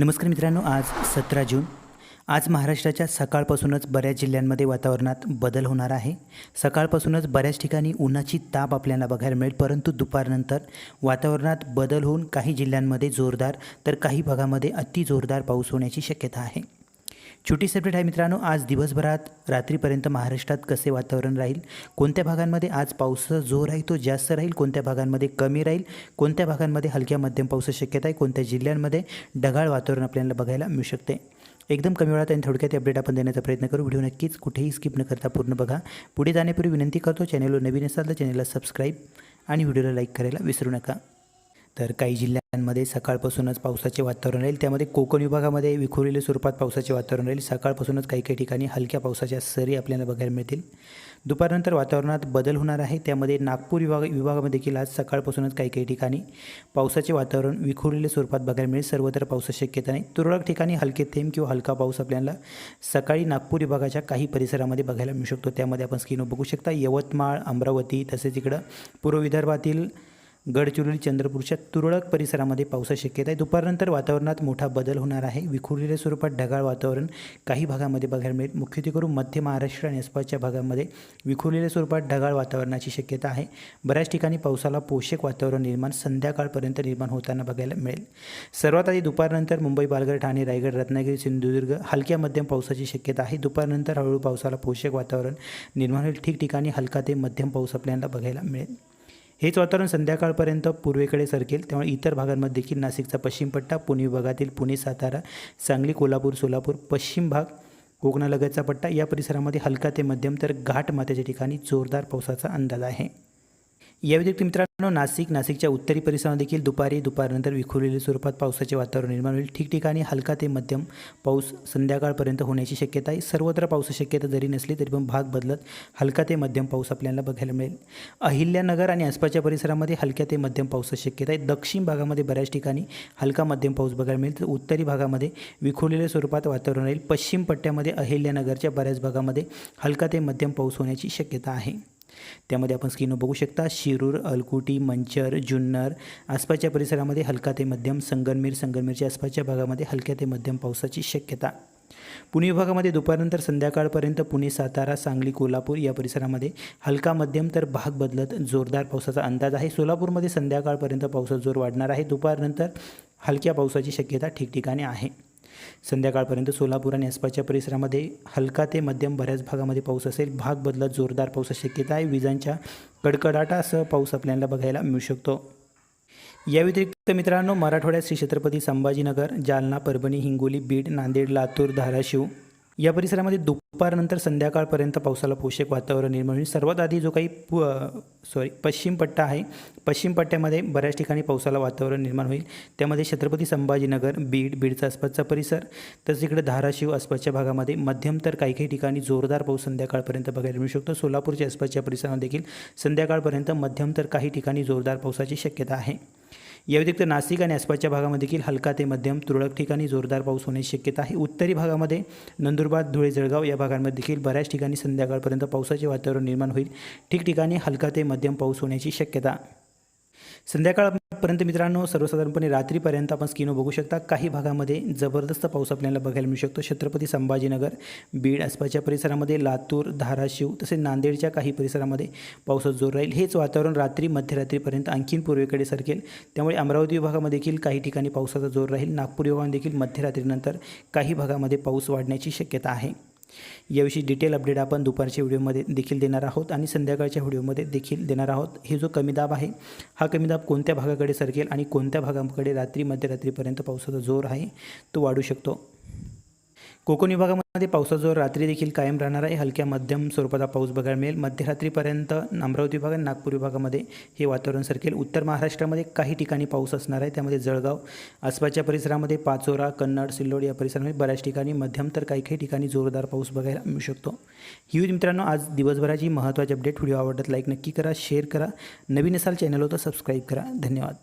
नमस्कार मित्रांनो आज सतरा जून. आज महाराष्ट्राच्या सकाळपासूनच बऱ्याच जिल्ह्यांमध्ये वातावरणात बदल होणार आहे. सकाळपासूनच बऱ्याच ठिकाणी उन्हाची ताप आपल्याला बघायला मिळेल परंतु दुपारनंतर वातावरणात बदल होऊन काही जिल्ह्यांमध्ये जोरदार तर काही भागामध्ये अति जोरदार पाऊस होण्याची शक्यता आहे. छोटी सेपरेट आहे मित्रांनो आज दिवसभरात रात्रीपर्यंत महाराष्ट्रात कसे वातावरण राहील? कोणत्या भागांमध्ये आज पावसाचा जोर आहे तो जास्त राहील? कोणत्या भागांमध्ये कमी राहील? कोणत्या भागांमध्ये हलक्या मध्यम पावसाची शक्यता आहे? कोणत्या जिल्ह्यांमध्ये ढगाळ वातावरण आपल्याला बघायला मिळू शकते? एकदम कमी वेळात आणि थोडक्यात अपडेट आपण देण्याचा प्रयत्न करू. व्हिडिओ नक्कीच कुठेही स्किप न करता पूर्ण बघा. पुढे जाण्यापूर्वी विनंती करतो चॅनलवर नवीन असाल तर चॅनलला सबस्क्राईब आणि व्हिडिओला लाईक करायला विसरू नका. तर काही जिल्ह्यांमध्ये सकाळपासूनच पावसाचे वातावरण राहील. त्यामध्ये कोकण विभागामध्ये विखुरलेल्या स्वरूपात पावसाचे वातावरण राहील. सकाळपासूनच काही काही ठिकाणी हलक्या पावसाच्या सरी आपल्याला बघायला मिळतील. दुपारनंतर वातावरणात बदल होणार आहे. त्यामध्ये नागपूर विभाग विभागामध्ये देखील आज सकाळपासूनच काही काही ठिकाणी पावसाचे वातावरण विखुरलेल्या स्वरूपात बघायला मिळेल. सर्वत्र पावसाची शक्यता नाही. तुरळक ठिकाणी हलके थेंब किंवा हलका पाऊस आपल्याला सकाळी नागपूर विभागाच्या काही परिसरामध्ये बघायला मिळू शकतो. त्यामध्ये आपण स्क्रीनवर बघू शकता. यवतमाळ अमरावती तसेच इकडं पूर्व विदर्भातील गडचिरोली चंद्रपूरच्या तुरळक परिसरामध्ये पावसाची शक्यता आहे. दुपारनंतर वातावरणात मोठा बदल होणार आहे. विखुरलेल्या स्वरूपात ढगाळ वातावरण काही भागामध्ये बघायला मिळेल. मुख्यत्वे करून मध्य महाराष्ट्र आणि आसपासच्या भागामध्ये विखुरलेल्या स्वरूपात ढगाळ वातावरणाची शक्यता आहे. बऱ्याच ठिकाणी पावसाला पोषक वातावरण निर्माण संध्याकाळपर्यंत निर्माण होताना बघायला मिळेल. सर्वात आधी दुपारनंतर मुंबई पालघर ठाणे रायगड रत्नागिरी सिंधुदुर्ग हलक्या मध्यम पावसाची शक्यता आहे. दुपारनंतर हळूहळू पावसाला पोषक वातावरण निर्माण होईल. ठिकठिकाणी हलका ते मध्यम पाऊस आपल्याला बघायला मिळेल. हेच वातावरण संध्याकाळपर्यंत पूर्वेकडे सरकेल. त्यामुळे इतर भागांमध्ये देखील नाशिकचा पश्चिम पट्टा पुणे विभागातील पुणे सातारा सांगली कोल्हापूर सोलापूर पश्चिम भाग कोकणालगतचा पट्टा या परिसरामध्ये हलका ते मध्यम तर घाट माथ्याच्या ठिकाणी जोरदार पावसाचा अंदाज आहे. या व्यतिरिक्त मित्रांनो नाशिक नाशिकच्या उत्तरी परिसरामध्ये देखील दुपारी दुपारनंतर विखुरलेल्या स्वरूपात पावसाचे वातावरण निर्माण होईल. ठिकठिकाणी हलका ते मध्यम पाऊस संध्याकाळपर्यंत होण्याची शक्यता आहे. सर्वत्र पावसाची शक्यता जरी नसली तरी पण भाग बदलत हलका ते मध्यम पाऊस आपल्याला बघायला मिळेल. अहिल्यानगर आणि आसपासच्या परिसरामध्ये हलक्या ते मध्यम पावसाची शक्यता आहे. दक्षिण भागामध्ये बऱ्याच ठिकाणी हलका मध्यम पाऊस बघायला मिळेल. तर उत्तरी भागामध्ये विखुरलेल्या स्वरूपात वातावरण राहील. पश्चिम पट्ट्यामध्ये अहिल्यानगरच्या बऱ्याच भागामध्ये हलका ते मध्यम पाऊस होण्याची शक्यता आहे. त्यामध्ये आपण स्क्रीनवर बघू शकता शिरूर अलकुटी मंचर जुन्नर आसपासच्या परिसरामध्ये हलका ते मध्यम संगनमीर संगनमीरच्या आसपासच्या भागामध्ये हलक्या ते मध्यम पावसाची शक्यता. पुणे विभागामध्ये दुपारनंतर संध्याकाळपर्यंत पुणे सातारा सांगली कोल्हापूर या परिसरामध्ये हलका मध्यम तर भाग बदलत जोरदार पावसाचा अंदाज आहे. सोलापूरमध्ये संध्याकाळपर्यंत पावसाचा जोर वाढणार आहे. दुपारनंतर हलक्या पावसाची शक्यता ठिकठिकाणी आहे. संध्याकाळपर्यंत सोलापूर आणि आसपासच्या परिसरामध्ये हलका ते मध्यम बऱ्याच भागामध्ये पाऊस असेल. भाग बदलत जोरदार पावसाची शक्यता आहे. विजांच्या कडकडाटासह पाऊस आपल्याला बघायला मिळू शकतो. या व्यतिरिक्त मित्रांनो मराठवाड्यात श्री छत्रपती संभाजीनगर जालना परभणी हिंगोली बीड नांदेड लातूर धाराशिव या परिसरामध्ये दुपारनंतर संध्याकाळपर्यंत पावसाला पोषक वातावरण निर्माण होईल. सर्वात आधी जो काही पु सॉरी पश्चिम पट्टा आहे पश्चिम पट्ट्यामध्ये बऱ्याच ठिकाणी पावसाला वातावरण निर्माण होईल. त्यामध्ये छत्रपती संभाजीनगर बीड बीडचा आसपासचा परिसर तसंच इकडे धाराशिव आसपासच्या भागामध्ये मध्यम तर काही काही ठिकाणी जोरदार पाऊस संध्याकाळपर्यंत बघायला मिळू शकतो. सोलापूरच्या आसपासच्या परिसरामध्ये देखील संध्याकाळपर्यंत मध्यम तर काही ठिकाणी जोरदार पावसाची शक्यता आहे. या व्यतिरिक्त नाशिक आणि आसपासच्या भागामध्ये देखील हलका ते मध्यम तुरळक ठिकाणी जोरदार पाऊस होण्याची शक्यता आहे. उत्तरी भागामध्ये नंदुरबार धुळे जळगाव या भागांमध्ये देखील बऱ्याच ठिकाणी संध्याकाळपर्यंत पावसाचे वातावरण निर्माण होईल. ठिकठिकाणी हलका ते मध्यम पाऊस होण्याची शक्यता. संध्याकाळ संध्याकाळपर्यंत मित्रांनो सर्वसाधारणपणे रात्रीपर्यंत आपण स्किनो बघू शकता. काही भागामध्ये जबरदस्त पाऊस आपल्याला बघायला मिळू शकतो. छत्रपती संभाजीनगर बीड आसपासच्या परिसरामध्ये लातूर धाराशिव तसेच नांदेडच्या काही परिसरामध्ये पावसाचा जोर राहील. हेच वातावरण रात्री मध्यरात्रीपर्यंत आणखीन पूर्वेकडे सरकेल. त्यामुळे अमरावती विभागामध्ये देखील काही ठिकाणी पावसाचा जोर राहील. नागपूर विभागामध्ये देखील मध्यरात्रीनंतर काही भागामध्ये पाऊस वाढण्याची शक्यता आहे. याविषयी डिटेल अपडेट आपण दुपारच्या व्हिडिओमध्ये देखील देणार आहोत आणि संध्याकाळच्या व्हिडिओमध्ये देखील देणार आहोत. हे जो कमी दाब आहे हा कमी दाब कोणत्या भागाकडे सरकेल आणि कोणत्या भागाकडे रात्री मध्यरात्रीपर्यंत पावसाचा जोर आहे तो वाढू शकतो. कोकण विभागामध्ये पावसाचा जोर रात्री देखील कायम राहणार आहे. हलक्या मध्यम स्वरूपाचा पाऊस बघायला मिळेल. मध्यरात्रीपर्यंत अमरावती विभाग आणि नागपूर विभागामध्ये हे वातावरण सरकेल. उत्तर महाराष्ट्रामध्ये काही ठिकाणी पाऊस असणार आहे. त्यामध्ये जळगाव आसपासच्या परिसरामध्ये पाचोरा कन्नड सिल्लोड या परिसरामध्ये बऱ्याच ठिकाणी मध्यम तर काही काही ठिकाणी जोरदार पाऊस बघायला मिळू शकतो. ही मित्रांनो आज दिवसभराची महत्त्वाची अपडेट व्हिडिओ आवडत लाईक नक्की करा शेअर करा. नवीन असाल चॅनल होतं सबस्क्राईब करा. धन्यवाद.